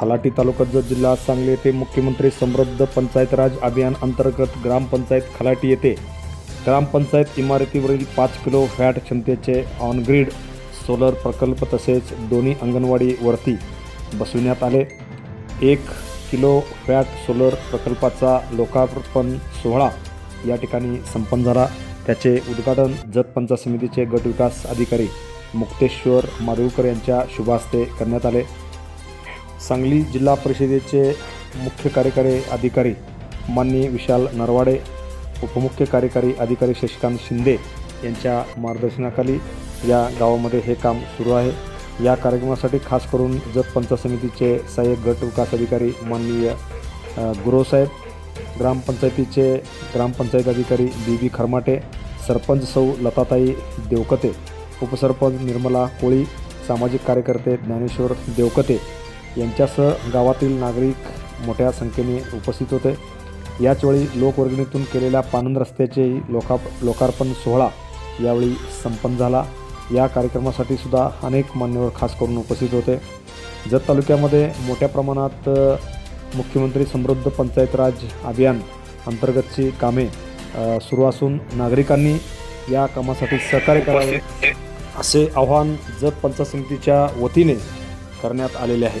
खलाटी तालुका जत जिल्हा सांगली येथे मुख्यमंत्री समृद्ध पंचायत राज अभियान अंतर्गत ग्रामपंचायत खलाटी येथे ग्रामपंचायत इमारतीवरील पाच किलो फॅट क्षमतेचे ऑनग्रीड सोलर प्रकल्प तसेच दोन्ही अंगणवाडीवरती बसविण्यात आले. एक किलो फॅट सोलर प्रकल्पाचा लोकार्पण सोहळा या ठिकाणी संपन्न झाला. त्याचे उद्घाटन जत पंचायत समितीचे गटविकास अधिकारी मुक्तेश्वर मारुळकर यांच्या शुभास्ते करण्यात आले. सांगली जिल्हा परिषदेचे मुख्य कार्यकारी अधिकारी माननीय विशाल नरवाडे उपमुख्य कार्यकारी अधिकारी शशिकांत शिंदे यांच्या मार्गदर्शनाखाली या गावामध्ये हे काम सुरू आहे. या कार्यक्रमासाठी खास करून जत पंचायत समितीचे सहाय्यक गट विकास अधिकारी माननीय गुरोसाहेब ग्रामपंचायतीचे ग्रामपंचायत अधिकारी बी बी खरमाटे सरपंच सौ लताताई देवकते उपसरपंच निर्मला कोळी सामाजिक कार्यकर्ते ज्ञानेश्वर देवकते यांच्यासह गावातील नागरिक मोठ्या संख्येने उपस्थित होते. याचवेळी लोकवर्गणीतून केलेल्या पानंद रस्त्याचेही लोका लोकार्पण सोहळा यावेळी संपन्न झाला. या कार्यक्रमासाठी सुद्धा अनेक मान्यवर खास करून उपस्थित होते. जत तालुक्यामध्ये मोठ्या प्रमाणात मुख्यमंत्री समृद्ध पंचायत राज अभियान अंतर्गतची कामे सुरू असून नागरिकांनी या कामासाठी सहकार्य करावे असे आवाहन जत पंचायत समितीच्या वतीने करण्यात आलेले आहे.